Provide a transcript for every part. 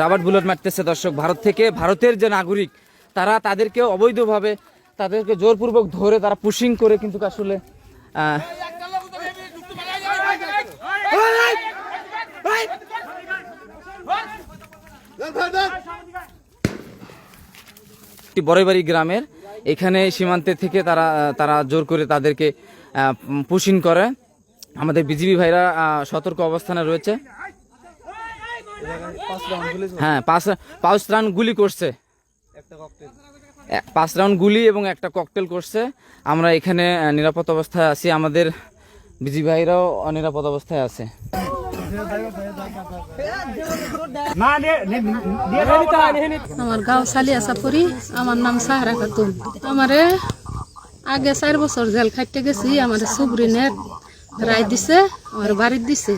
Rubber bullet মারতেছে দর্শক, ভারত থেকে ভারতের যে নাগরিক, তারা তাদেরকে অবৈধভাবে, তাদেরকে জোরপূর্বক ধরে তারা পুশিং করে কিন্তু আসলে বড়বাড়ি গ্রামের, এখানে সীমান্তে থেকে তারা তারা জোর করে তাদেরকে পুশিং করে। আমাদের বিজিবি ভাইরা সতর্ক অবস্থানে রয়েছে। হ্যাঁ পাঁচ পাঁচ রাউন্ড গুলি করছে। পাঁচ রাউন্ড গুলি এবং একটা ককটেল করছে। আমরা এখানে নিরাপদ অবস্থায় আছি। আমাদের বিজিবি ভাইরাও নিরাপদ অবস্থায় আছে। আমার গাঁও সালিয়া চাপরি আমার নাম সাহারা খাতুন। আমারে আগে চার বছর জেল খাইতে গেছি আমার সুবরিনের রায় দিছে আমার বাড়ির দিছে।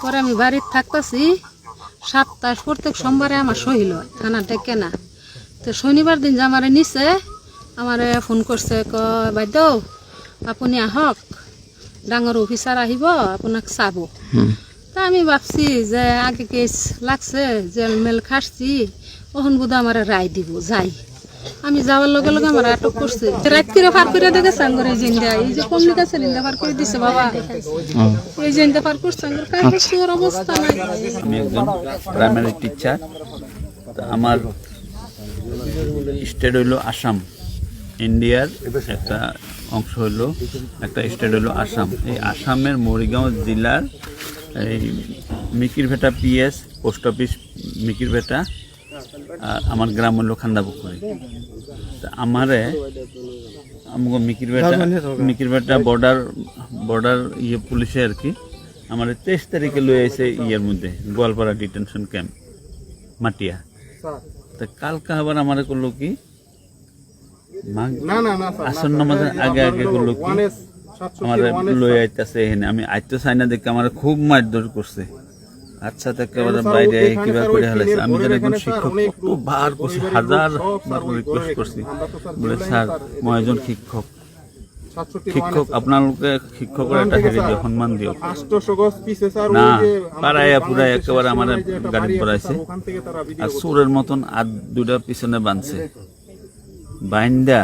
পরে আমি বাড়ির থাকতেছি সাতটায় প্রত্যেক সোমবারে আমার সহিল থানা থেকে না তো শনিবার দিন যে আমার নিচে আমার ফোন করছে ক বাইদেউ আপুনি আহক ডাঙর অফিসার আহিব আপোনাক চাব। তা আমি ভাবছি যে আগে কেস লাগছে জেল মেল খাসছি ওখান বোধ আমার রায় দিব যাই। আমি যাওয়ার লগে লগে আমার আটক করছে। রাত করে পার করে দেখে সাঙ্গর এই জিন্দা এই যে কমলিকা আছে নিন্দা পার করে দিছে বাবা? এই জিন্দা পার করছে সাঙ্গর। কাগজের অবস্থা নাই? আমি একজন প্রাইমারি টিচার তা আমার স্টেট হইল আসাম। ইন্ডিয়ার একটা অংশ হইল একটা স্টেট হইল আসাম। এই আসামের মরিগাঁও জেলার এই Mikirbheta PS post office Mikirbheta. আমার গ্রাম হইল খান্দাপুকুরি। তা আমারে আমাকে মিকিরভেটা মিকিরভেটা বর্ডার বর্ডার ইয়ে পুলিশে আর কি আমার তেইশ তারিখে লয়ে আইছে ইয়ের মধ্যে গোয়ালপাড়া ডিটেনশন ক্যাম্প মাটিয়া। তা কালকা আবার আমার করল কি? আসন্ন মাঝে আগে আগে করল কি? আমার লয়ে আইতাছে এখানে। আমি আইতে চাই না দেখে আমার খুব মারধর করছে। আচ্ছা তো একেবারে বাইরে কিবা করে হেলাইছে আমি যেন একজন শিক্ষক কত বার করছি হাজার বার রিকোয়েস্ট করছি। বলে স্যার মই এজন শিক্ষক। শিক্ষক আপনালোকে শিক্ষকের একটা হেৰি দিয়ক সন্মান দিয়ক না পাড়াইয়া পুরাই একেবারে আমার গাড়ি পড়াইছে। আর সুরের মতন আর দুটা পিছনে বানছে বাইন্দা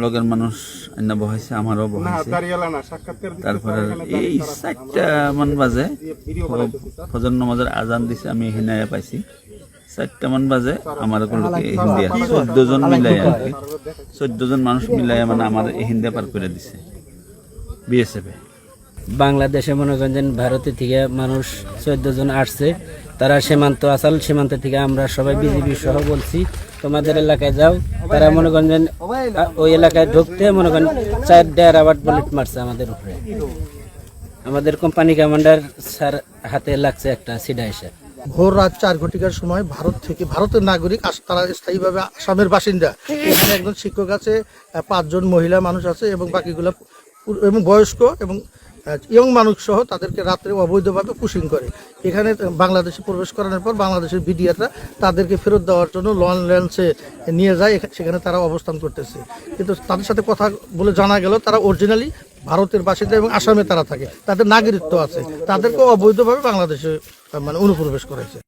লগের মানুষ অন্য বহাইছে আমারও বহাইছে। তারপরে এই চারটা মান বাজে ফজর নামাজের আজান দিছে আমি হিনায়া পাইছি। চারটা মান বাজে আমার লোকে হিন্দিয়া চোদ্দ জন মিলাই আর কি চোদ্দ জন মানুষ মিলাই মানে আমার হিন্দিয়া পার করে দিছে। বিএসএফে বাংলাদেশে মনে করেন যে ভারতের থেকে মানুষ চোদ্দ জন আসছে তারা সীমান্ত আসাল সীমান্ত থেকে আমরা সবাই বিজেপি সহ বলছি। তোমাদের এলাকায় যাও, তারা মনে করেন ওই এলাকায় ঢুকতে মনে করেন চার দেড় আবার বুলেট মারছে আমাদের উপরে। আমাদের কোম্পানি কমান্ডার স্যার হাতে লাগছে একটা সিডা এসে। ভোর রাত চার ঘটিকার সময় ভারত থেকে, ভারতের নাগরিক তারা স্থায়ীভাবে আসামের বাসিন্দা। এখানে একজন শিক্ষক আছে, পাঁচজন মহিলা মানুষ আছে এবং বাকিগুলো এবং বয়স্ক এবং ইয়ং মানুষ সহ তাদেরকে রাত্রে অবৈধভাবে পুশিং করে। এখানে বাংলাদেশে প্রবেশ করানোর পর বাংলাদেশের বিডিআররা তাদেরকে ফেরত দেওয়ার জন্য লন ল্যান্সে নিয়ে যায় সেখানে তারা অবস্থান করতেছে। কিন্তু তাদের সাথে কথা বলে জানা গেল, তারা অরিজিনালি ভারতের বাসিন্দা এবং আসামে তারা থাকে। তাদের নাগরিকত্ব আছে। তাদেরকেও অবৈধভাবে বাংলাদেশে মানে অনুপ্রবেশ করেছে।